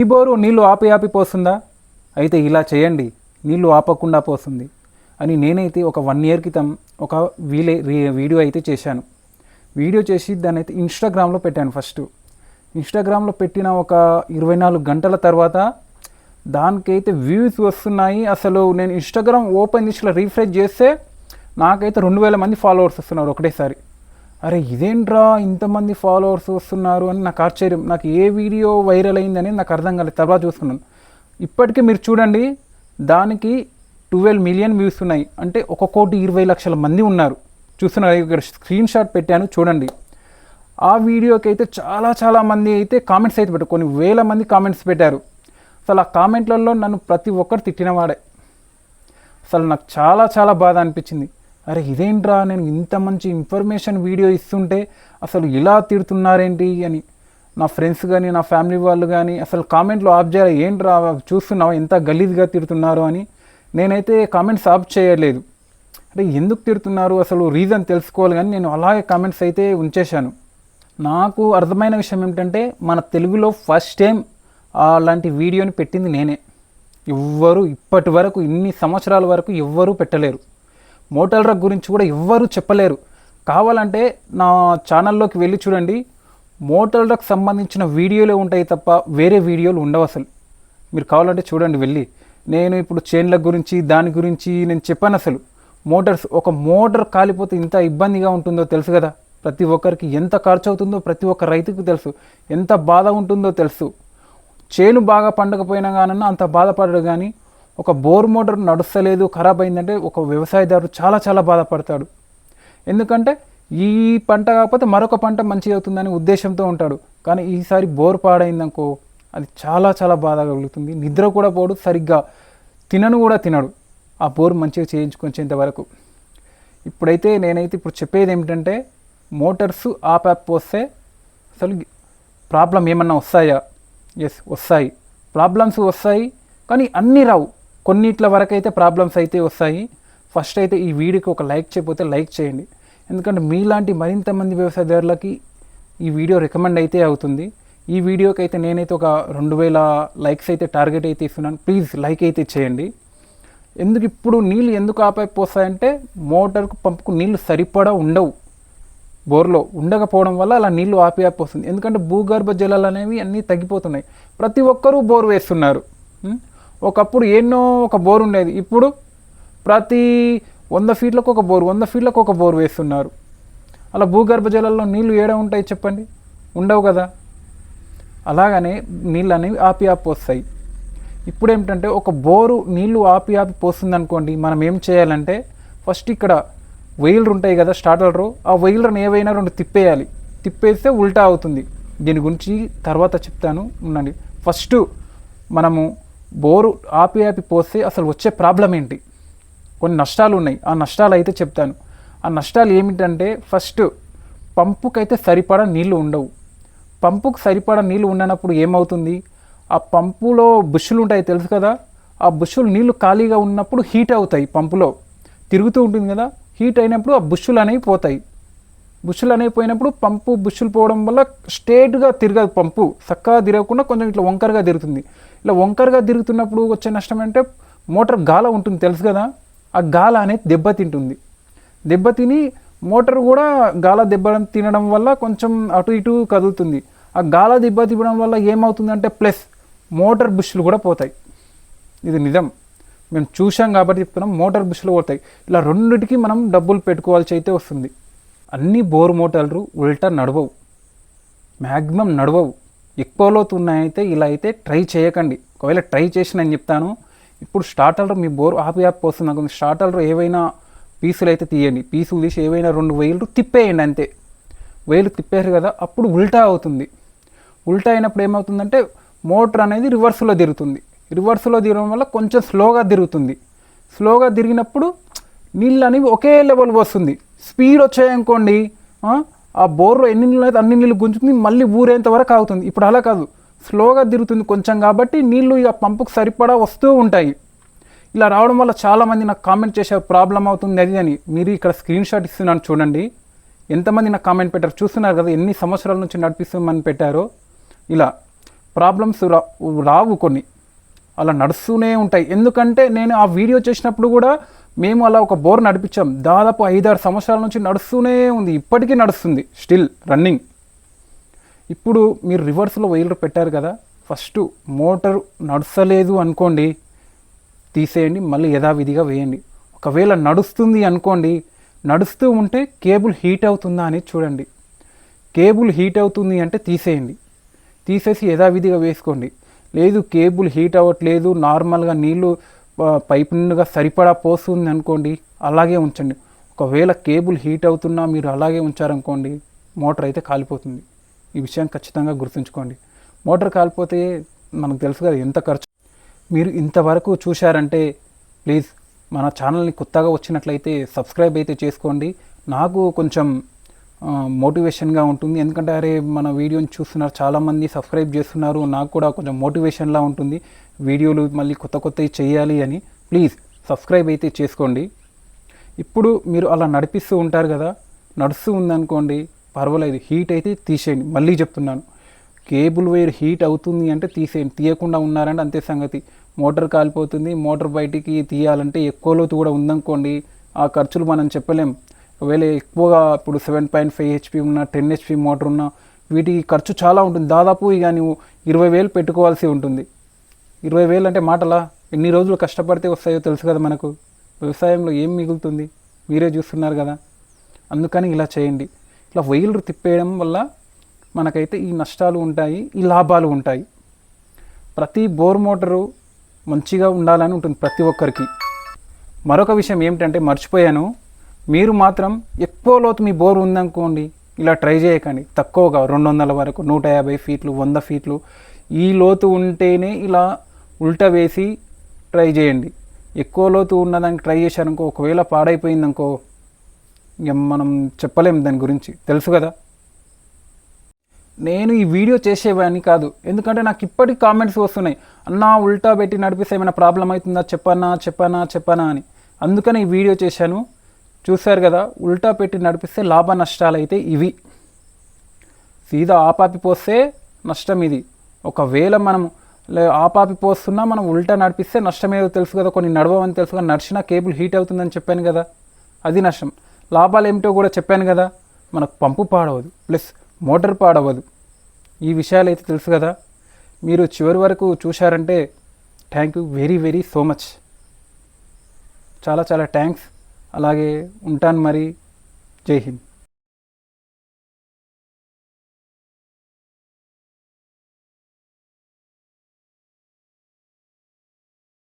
ఈ బోరు నీళ్ళు ఆపి ఆపి పోస్తుందా? అయితే ఇలా చేయండి నీళ్ళు ఆపకుండా పోతుంది అని నేనైతే ఒక వన్ ఇయర్ క్రితం ఒక వీలే రీ- వీడియో అయితే చేశాను. వీడియో చేసి దాన్ని అయితే ఇన్స్టాగ్రామ్లో పెట్టాను ఫస్ట్ ఇన్స్టాగ్రామ్లో పెట్టిన ఒక ఇరవై నాలుగు గంటల తర్వాత దానికైతే వ్యూస్ వస్తున్నాయి. అసలు నేను ఇన్స్టాగ్రామ్ ఓపెన్ చేసి రీఫ్రెష్ చేస్తే నాకైతే రెండు వేల మంది ఫాలోవర్స్ వస్తున్నారు ఒకటేసారి. అరే ఇదేంట్రా ఇంతమంది ఫాలోవర్స్ వస్తున్నారు అని నాకు ఆశ్చర్యం. నాకు ఏ వీడియో వైరల్ అయిందని నాకు అర్థం కాలేదు. తర్వాత చూసుకున్నాను. ఇప్పటికీ మీరు చూడండి దానికి ట్వెల్వ్ మిలియన్ వ్యూస్ ఉన్నాయి. అంటే ఒక కోటి ఇరవై లక్షల మంది ఉన్నారు. చూస్తున్నారు ఇక్కడ స్క్రీన్ షాట్ పెట్టాను చూడండి. ఆ వీడియోకి అయితే చాలా చాలా మంది అయితే కామెంట్స్ అయితే పెట్టారు. కొన్ని వేల మంది కామెంట్స్ పెట్టారు. అసలు ఆ కామెంట్లలో నన్ను ప్రతి ఒక్కరు తిట్టినవాడే అసలు నాకు చాలా చాలా బాధ అనిపించింది. అరే ఇదేంట్రా నేను ఇంత మంచి ఇన్ఫర్మేషన్ వీడియో ఇస్తుంటే అసలు ఇలా తిడుతున్నారేంటి అని. నా ఫ్రెండ్స్ కానీ నా ఫ్యామిలీ వాళ్ళు కానీ అసలు కామెంట్లో ఆఫ్ చేయాలి ఏంట్రా చూస్తున్నావు ఎంత గలీజ్గా తిడుతున్నారు అని నేనైతే కామెంట్స్ ఆఫ్ చేయలేదు. అంటే ఎందుకు తిడుతున్నారు? అసలు రీజన్ తెలుసుకోవాలి కానీ నేను అలాగే కామెంట్స్ అయితే ఉంచేశాను. నాకు అర్థమైన విషయం ఏమిటంటే మన తెలుగులో ఫస్ట్ టైం అలాంటి వీడియోని పెట్టింది నేనే. ఎవ్వరు ఇప్పటి వరకు ఇన్ని సంవత్సరాల వరకు ఎవ్వరూ పెట్టలేరు. మోటల్ రగ్ గురించి కూడా ఎవ్వరూ చెప్పలేరు. కావాలంటే నా ఛానల్లోకి వెళ్ళి చూడండి. మోటల్ రగ్ సంబంధించిన వీడియోలే ఉంటాయి తప్ప వేరే వీడియోలు ఉండవు అసలు. మీరు కావాలంటే చూడండి వెళ్ళి. నేను ఇప్పుడు చైన్ల గురించి దాని గురించి నేను చెప్పాను అసలు. మోటార్స్ ఒక మోటార్ కాలిపోతే ఇంత ఇబ్బందిగా ఉంటుందో తెలుసు కదా? ప్రతి ఒక్కరికి ఎంత ఖర్చు అవుతుందో ప్రతి ఒక్క రైతుకు తెలుసు. ఎంత బాధ ఉంటుందో తెలుసు. చేను బాగా పండకపోయినా కానీ అంత బాధపడడు కానీ ఒక బోర్ మోటార్ నడుస్తలేదు ఖరాబ్ అయిందంటే ఒక వ్యవసాయదారుడు చాలా చాలా బాధపడతాడు. ఎందుకంటే ఈ పంట కాకపోతే మరొక పంట మంచిగా అవుతుందని ఉద్దేశంతో ఉంటాడు. కానీ ఈసారి బోర్ పాడైందనుకో అది చాలా చాలా బాధ కలుగుతుంది. నిద్ర కూడా పోడు సరిగ్గా తినను కూడా తినడు. ఆ బోర్ మంచిగా చేయించుకొచ్చేంత వరకు. ఇప్పుడైతే నేనైతే ఇప్పుడు చెప్పేది ఏమిటంటే మోటార్స్ ఆప్ యాప్ వస్తే అసలు ప్రాబ్లం ఏమన్నా వస్తాయా? ఎస్ వస్తాయి. ప్రాబ్లమ్స్ వస్తాయి కానీ అన్నీ రావు. కొన్నిట్ల వరకు అయితే ప్రాబ్లమ్స్ అయితే వస్తాయి. ఫస్ట్ అయితే ఈ వీడియోకి ఒక లైక్ చేయకపోతే లైక్ చేయండి. ఎందుకంటే మీలాంటి మరింత మంది వ్యవసాయదారులకి ఈ వీడియో రికమెండ్ అయితే అవుతుంది. ఈ వీడియోకి అయితే నేనైతే ఒక రెండు వేల లైక్స్ అయితే టార్గెట్ అయితే ఇస్తున్నాను. ప్లీజ్ లైక్ అయితే చేయండి. ఎందుకు ఇప్పుడు నీళ్ళు ఎందుకు ఆపైపోస్తాయంటే మోటార్కు పంపుకు నీళ్ళు సరిపడా ఉండవు. బోర్లో ఉండకపోవడం వల్ల అలా నీళ్ళు ఆపి ఆపి వస్తుంది. ఎందుకంటే భూగర్భ జలాలు అనేవి అన్నీ తగ్గిపోతున్నాయి. ప్రతి ఒక్కరూ బోర్ వేస్తున్నారు. ఒకప్పుడు ఎన్నో ఒక బోర్ ఉండేది. ఇప్పుడు ప్రతి వంద ఫీట్లకు ఒక బోర్ వంద ఫీట్లకు ఒక బోర్ వేస్తున్నారు. అలా భూగర్భ జలాల్లో నీళ్ళు ఏడ ఉంటాయి చెప్పండి? ఉండవు కదా? అలాగనే నీళ్ళు అనేవి ఆపి ఆపి పోస్తాయి ఇప్పుడు ఏమిటంటే ఒక బోరు నీళ్ళు ఆపి ఆపి పోస్తుంది అనుకోండి మనం ఏం చేయాలంటే ఫస్ట్ ఇక్కడ వెయిలర్ ఉంటాయి కదా స్టార్టర్లు ఆ వెయిలర్ని ఏవైనా రెండు తిప్పేయాలి. తిప్పేస్తే ఉల్టా అవుతుంది. దీని గురించి తర్వాత చెప్తాను. ఉండండి. ఫస్ట్ మనము బోరు ఆపి ఆపి పోస్తే అసలు వచ్చే ప్రాబ్లం ఏంటి? కొన్ని నష్టాలు ఉన్నాయి. ఆ నష్టాలు అయితే చెప్తాను. ఆ నష్టాలు ఏమిటంటే ఫస్ట్ పంపుకైతే సరిపడా నీళ్ళు ఉండవు. పంపుకు సరిపడా నీళ్ళు ఉండనప్పుడు ఏమవుతుంది? ఆ పంపులో బుషులు ఉంటాయి తెలుసు కదా? ఆ బుషులు నీళ్ళు ఖాళీగా ఉన్నప్పుడు హీట్ అవుతాయి పంపులో. తిరుగుతూ ఉంటుంది కదా? హీట్ అయినప్పుడు ఆ బుష్షులు అనేవి పోతాయి. బుషులు అనేవి పోయినప్పుడు పంపు బుషులు పోవడం వల్ల స్ట్రేట్గా తిరగదు పంపు చక్కగా తిరగకుండా కొంచెం ఇట్లా వంకరగా తిరుగుతుంది. ఇలా వంకరగా తిరుగుతున్నప్పుడు వచ్చే నష్టం అంటే మోటార్ గాల ఉంటుంది తెలుసు కదా? ఆ గాల అనేది దెబ్బతింటుంది దెబ్బతిని మోటార్ కూడా గాల దెబ్బ తినడం వల్ల కొంచెం అటు ఇటు కదులుతుంది. ఆ గాల దెబ్బ తిప్పడం వల్ల ఏమవుతుందంటే ప్లస్ మోటార్ బుష్లు కూడా పోతాయి. ఇది నిజం. మేము చూసాం కాబట్టి చెప్తున్నాం మోటార్ బుష్లు పోతాయి. ఇలా రెండింటికి మనం డబ్బులు పెట్టుకోవాల్సి అయితే వస్తుంది. అన్ని బోర్ మోటార్లు ఉల్టా నడవవు. మ్యాక్సిమం నడవవు. ఎక్కువ లోతు ఉన్నాయైతే ఇలా అయితే ట్రై చేయకండి. ఒకవేళ ట్రై చేసి నేను చెప్తాను. ఇప్పుడు స్టార్టర్ మీ బోర్ ఆపి ఆపి వస్తుంది అనుకోండి స్టార్టర్లు ఏవైనా పీసులు అయితే తీయండి. పీసులు తీసి ఏవైనా రెండు వేలు తిప్పేయండి అంతే. వేలు తిప్పేరు కదా అప్పుడు ఉల్టా అవుతుంది. ఉల్టా అయినప్పుడు ఏమవుతుందంటే మోటార్ అనేది రివర్స్లో తిరుగుతుంది. రివర్స్లో తిరగడం వల్ల కొంచెం స్లోగా తిరుగుతుంది. స్లోగా తిరిగినప్పుడు నీళ్ళు అనేవి ఒకే లెవెల్ వస్తుంది. స్పీడ్ వచ్చాయనుకోండి ఆ, బోర్లో ఎన్ని నీళ్ళు అయితే అన్ని నీళ్ళు గుంజుతుంది మళ్ళీ ఊరేంత వరకు ఆగుతుంది. ఇప్పుడు అలా కాదు. స్లోగా తిరుగుతుంది కొంచెం కాబట్టి నీళ్ళు ఇక పంపుకు సరిపడా వస్తూ ఉంటాయి. ఇలా రావడం వల్ల చాలామంది నాకు కామెంట్ చేశారు ప్రాబ్లం అవుతుంది అది అని. మీరు ఇక్కడ స్క్రీన్ షాట్ ఇస్తున్నాను చూడండి. ఎంతమంది నాకు కామెంట్ పెట్టారు? చూస్తున్నారు కదా ఎన్ని సంవత్సరాల నుంచి నడిపిస్తామని పెట్టారో. ఇలా ప్రాబ్లమ్స్ రా రావు కొన్ని. అలా నడుస్తూనే ఉంటాయి. ఎందుకంటే నేను ఆ వీడియో చేసినప్పుడు కూడా మేము అలా ఒక బోర్ నడిపించాం. దాదాపు ఐదారు సంవత్సరాల నుంచి నడుస్తూనే ఉంది. ఇప్పటికీ నడుస్తుంది. స్టిల్ రన్నింగ్ ఇప్పుడు మీరు రివర్స్లో వైలర్ పెట్టారు కదా ఫస్ట్ మోటార్ నడుస్తలేదు అనుకోండి తీసేయండి మళ్ళీ యథావిధిగా వేయండి. ఒకవేళ నడుస్తుంది అనుకోండి నడుస్తూ ఉంటే కేబుల్ హీట్ అవుతుందా అనేది చూడండి. కేబుల్ హీట్ అవుతుంది అంటే తీసేయండి. తీసేసి యథావిధిగా వేసుకోండి. లేదు కేబుల్ హీట్ అవ్వట్లేదు నార్మల్గా నీళ్ళు పైప్ నిండుగా సరిపడా పోస్తుంది అనుకోండి అలాగే ఉంచండి. ఒకవేళ కేబుల్ హీట్ అవుతున్నా మీరు అలాగే ఉంచారనుకోండి మోటార్ అయితే కాలిపోతుంది. ఈ విషయాన్ని ఖచ్చితంగా గుర్తుంచుకోండి. మోటార్ కాలిపోతే మనకు తెలుసు కదా ఎంత ఖర్చు. మీరు ఇంతవరకు చూశారంటే ప్లీజ్ మన ఛానల్ని కొత్తగా వచ్చినట్లయితే సబ్స్క్రైబ్ అయితే చేసుకోండి. నాకు కొంచెం మోటివేషన్గా ఉంటుంది. ఎందుకంటే అరే మన వీడియోని చూస్తున్నారు చాలామంది సబ్స్క్రైబ్ చేస్తున్నారు నాకు కూడా కొంచెం మోటివేషన్లా ఉంటుంది. వీడియోలు మళ్ళీ కొత్త కొత్తవి చేయాలి అని. ప్లీజ్ సబ్స్క్రైబ్ అయితే చేసుకోండి. ఇప్పుడు మీరు అలా నడిపిస్తూ ఉంటారు కదా నడుస్తూ ఉందనుకోండి పర్వాలేదు హీట్ అయితే తీసేయండి. మళ్ళీ చెప్తున్నాను కేబుల్ వైర్ హీట్ అవుతుంది అంటే తీసేయండి. తీయకుండా ఉన్నారంటే అంతే సంగతి. మోటార్ కాలిపోతుంది మోటార్ బయటికి తీయాలంటే ఎక్కువ లోతు కూడా ఉందనుకోండి ఆ ఖర్చులు మనం చెప్పలేం. ఒకవేళ ఎక్కువగా ఇప్పుడు సెవెన్ పాయింట్ ఫైవ్ హెచ్పి ఉన్న టెన్ హెచ్పి మోటార్ ఉన్న వీటికి ఖర్చు చాలా ఉంటుంది. దాదాపు ఇక నువ్వు ఇరవై వేలు పెట్టుకోవాల్సి ఉంటుంది. ఇరవై వేలు అంటే మాటలా? ఎన్ని రోజులు కష్టపడితే వస్తాయో తెలుసు కదా మనకు. వ్యవసాయంలో ఏం మిగులుతుంది? మీరే చూస్తున్నారు కదా. అందుకని ఇలా చేయండి. ఇట్లా వైర్లు తిప్పేయడం వల్ల మనకైతే ఈ నష్టాలు ఉంటాయి ఈ లాభాలు ఉంటాయి. ప్రతి బోర్ మోటారు మంచిగా ఉండాలని ఉంటుంది ప్రతి ఒక్కరికి. మరొక విషయం ఏమిటంటే మర్చిపోయాను. మీరు మాత్రం ఎక్కువ లోతు మీ బోర్ ఉందనుకోండి ఇలా ట్రై చేయకండి. తక్కువగా రెండు వందల వరకు నూట యాభై ఫీట్లు వంద ఫీట్లు ఈ లోతు ఉంటేనే ఇలా ఉల్టా వేసి ట్రై చేయండి. ఎక్కువ లోతు ఉన్నదానికి ట్రై చేశారనుకో ఒకవేళ పాడైపోయిందనుకో ఇక మనం చెప్పలేం దాని గురించి. తెలుసు కదా? నేను ఈ వీడియో చేసేవాడిని కాదు. ఎందుకంటే నాకు ఇప్పటికి కామెంట్స్ వస్తున్నాయి. అన్నా ఉల్టా పెట్టి నడిపిస్తే ఏమైనా ప్రాబ్లం అవుతుందా? చెప్పనా చెప్పనా చెప్పనా అని. అందుకని ఈ వీడియో చేశాను. చూశారు కదా ఉల్టా పెట్టి నడిపిస్తే లాభ నష్టాలు అయితే ఇవి. సీదా ఆపాపి పోస్తే నష్టం ఇది. ఒకవేళ మనం లే ఆపాపి పోస్తున్నా మనం ఉల్టా నడిపిస్తే నష్టం ఏదో తెలుసు కదా కొన్ని నడవని తెలుసు కదా నడిచినా కేబుల్ హీట్ అవుతుందని చెప్పాను కదా అది నష్టం. లాభాలు ఏమిటో కూడా చెప్పాను కదా మనకు పంపు పాడవదు ప్లస్ మోటార్ పాడవదు. ఈ విషయాలు అయితే తెలుసు కదా. మీరు చివరి వరకు చూశారంటే thank you very very so much. చాలా చాలా థ్యాంక్స్. అలాగే ఉంటాను మరి. జై హింద్.